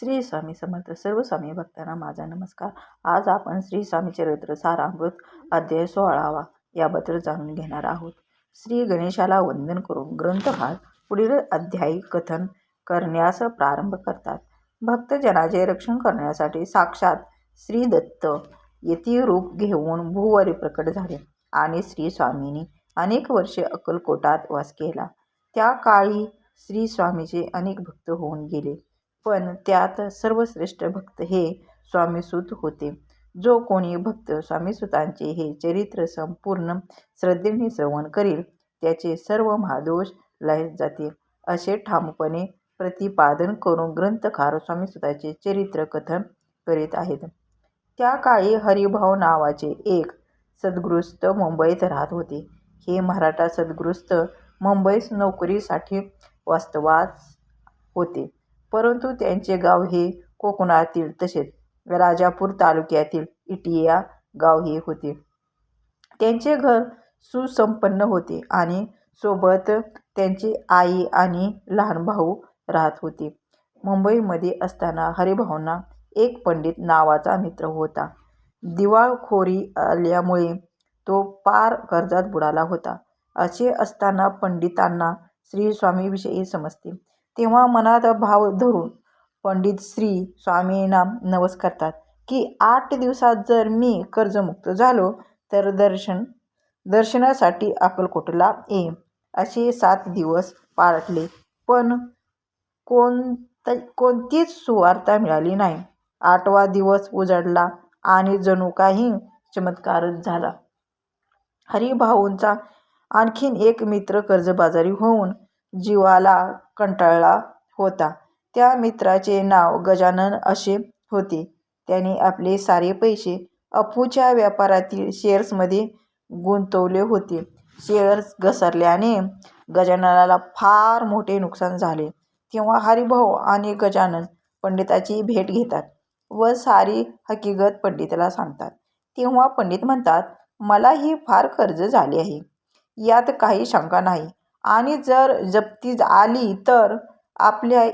श्री स्वामी समर्थ. सर्व स्वामी भक्तांना माझा नमस्कार. आज आपण श्री स्वामी चरित्र सारामृत अध्याय सोळावा याबद्दल जाणून घेणार आहोत. श्री गणेशाला वंदन करून ग्रंथकार पुढील अध्यायी कथन करण्यास प्रारंभ करतात. भक्तजनाचे रक्षण करण्यासाठी साक्षात श्री दत्त यती रूप घेऊन भूवरी प्रकट झाले आणि श्री स्वामींनी अनेक वर्षे अक्कलकोटात वास केला. त्या काळी श्री स्वामीचे अनेक भक्त होऊन गेले. पण त्यात सर्वश्रेष्ठ भक्त हे स्वामीसूत होते. जो कोणी भक्त स्वामीसुतांचे हे चरित्र संपूर्ण श्रद्धेने श्रवण करील त्याचे सर्व महादोष लयत जातील असे ठामपणे प्रतिपादन करून ग्रंथकार स्वामीसुताचे चरित्र कथन करीत आहेत. त्या काळी हरिभाऊ नावाचे एक सद्गृस्त मुंबईत राहत होते. हे मराठा सद्गृस्त मुंबईस नोकरीसाठी वास्तवात होते. परंतु त्यांचे गाव हे कोकणातील तसेच राजापूर तालुक्यातील इटिया गाव हे होते. त्यांचे घर सुसंपन्न होते आणि सोबत त्यांची आई आणि लहान भाऊ राहत होते. मुंबईमध्ये असताना हरिभाऊंना एक पंडित नावाचा मित्र होता. दिवाळखोरी आल्यामुळे तो पार कर्जात बुडाला होता. असे असताना पंडितांना श्री स्वामीविषयी समजते. तेव्हा मनात भाव धरून पंडित श्री स्वामींना नवस करतात की आठ दिवसात जर मी कर्जमुक्त झालो तर दर्शन दर्शनासाठी अक्कलकोटला येईन. असे सात दिवस पाळटले पण कोणत कोणतीच सुवार्ता मिळाली नाही. आठवा दिवस उजाडला आणि जणू काही चमत्कारच झाला. हरिभाऊंचा आणखीन एक मित्र कर्जबाजारी होऊन जीवाला कंटाळला होता. त्या मित्राचे नाव गजानन असे होते. त्याने आपले सारे पैसे अफूच्या व्यापारातील शेअर्समध्ये गुंतवले होते. शेअर्स घसरल्याने गजाननाला फार मोठे नुकसान झाले. तेव्हा हरिभाऊ आणि गजानन पंडिताची भेट घेतात व सारी हकीकत पंडिताला सांगतात. तेव्हा पंडित म्हणतात मलाही फार कर्ज झाले आहे. यात काही शंका नाही. आणि जर जप्ती आली तर आपल्या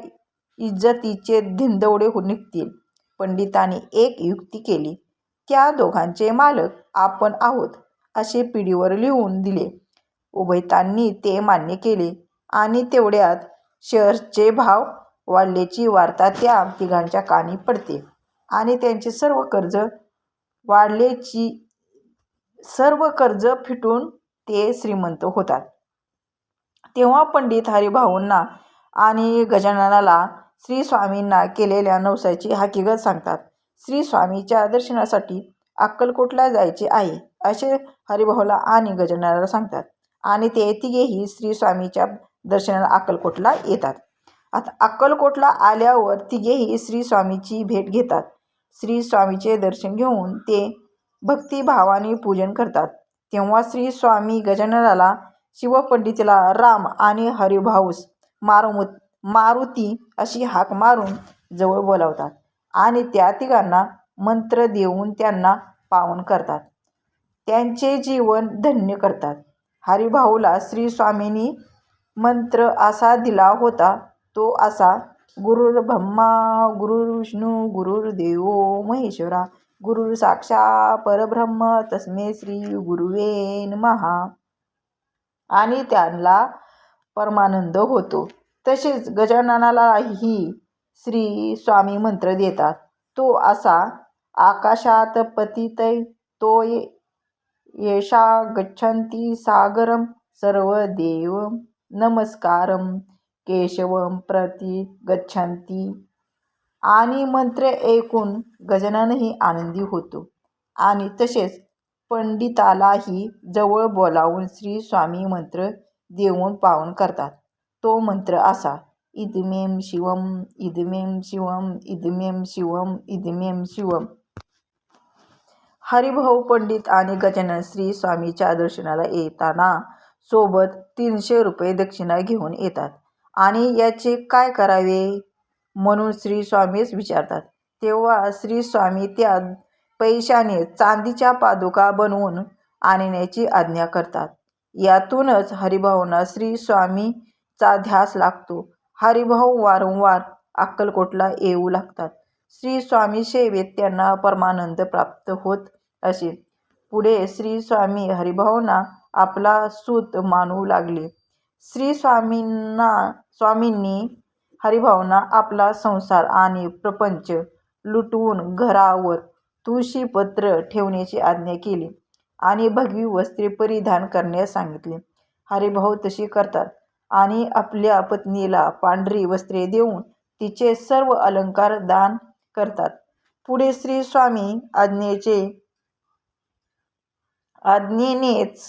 इज्जतीचे धिंदवडे निघतील. पंडिताने एक युक्ती केली त्या दोघांचे मालक आपण आहोत असे पिढीवर लिहून दिले. उभयतांनी ते मान्य केले आणि तेवढ्यात शेअर्सचे भाव वाढल्याची वार्ता त्या तिघांच्या कानी पडते आणि त्यांचे सर्व कर्ज वाढल्याची सर्व कर्ज फिटून ते श्रीमंत होतात. तेव्हा पंडित हरिभाऊंना आणि गजाननाला श्री स्वामींना केलेल्या नवसाची हकीकत सांगतात. श्री स्वामीच्या दर्शनासाठी अक्कलकोटला जायचे आहे असे हरिभाऊला आणि गजाननाला सांगतात. आणि ते तिघेही श्री स्वामीच्या दर्शनाला अक्कलकोटला येतात. आता अक्कलकोटला आल्यावर तिघेही श्री स्वामीची भेट घेतात. श्री स्वामीचे दर्शन घेऊन ते भक्तिभावाने पूजन करतात. तेव्हा श्री स्वामी गजाननाला शिवपंडितला राम आणि हरिभाऊस मारुमु मारुती अशी हाक मारून जवळ बोलावतात आणि त्या तिघांना मंत्र देऊन त्यांना पावन करतात. त्यांचे जीवन धन्य करतात. हरिभाऊला श्री स्वामींनी मंत्र असा दिला होता तो असा गुरुर ब्रह्मा गुरुर विष्णू गुरुर्देव महेश्वरा गुरुर साक्षा परब्रह्म तस्मे श्री गुरुवे महा आणि त्यांना परमानंद होतो. तसेच गजाननालाही श्री स्वामी मंत्र देतात. तो असा आकाशात पतितय तो येषा गच्छन्ति सागरम सर्व देव नमस्कारम केशवम प्रति गच्छन्ति. आणि मंत्र ऐकून गजाननही आनंदी होतो. आणि तसेच पंडितालाही जवळ बोलावून श्री स्वामी मंत्र देऊन पावन करतात. तो मंत्र असा इदमेम शिवम इदमेम शिवम इदमेम शिवम इदमेम शिवम. हरिभाऊ पंडित आणि गजानन श्री स्वामीच्या दर्शनाला येताना सोबत तीनशे रुपये दक्षिणा घेऊन येतात. आणि याचे काय करावे? म्हणून श्री स्वामीच विचारतात. तेव्हा श्री स्वामी त्या पैशाने चांदीच्या पादुका बनवून आणण्याची आज्ञा करतात यातूनच हरिभाऊंना श्री स्वामीचा ध्यास लागतो हरिभाऊ वारंवार अक्कलकोटला येऊ लागतात. श्री स्वामी सेवेत त्यांना परमानंद प्राप्त होत असे. पुढे श्री स्वामी हरिभाऊंना आपला सूत मानू लागले. श्री स्वामींनी हरिभाऊंना आपला संसार आणि प्रपंच लुटवून घरावर तुळशीपत्र ठेवण्याची आज्ञा केली आणि भगवी वस्त्रे परिधान करण्यास सांगितले. हरिभाऊ तशी करतात आणि आपल्या पत्नीला पांढरी वस्त्रे देऊन तिचे सर्व अलंकार दान करतात. पुढे श्री स्वामी आज्ञेनेच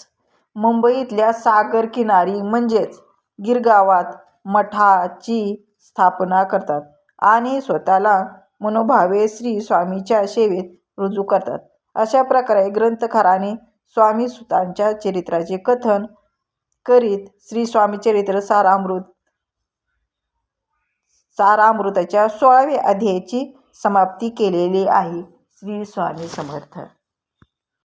मुंबईतल्या सागर किनारी म्हणजेच गिरगावात मठाची स्थापना करतात आणि स्वतःला मनोभावे श्री स्वामीच्या सेवेत रुजू करतात. अशा प्रकारे ग्रंथकाराने स्वामीसुतांच्या चरित्राचे कथन करीत श्री स्वामी चरित्र सारामृत सारामृताच्या सोळाव्या अध्यायाची समाप्ती केलेली आहे. श्री स्वामी समर्थ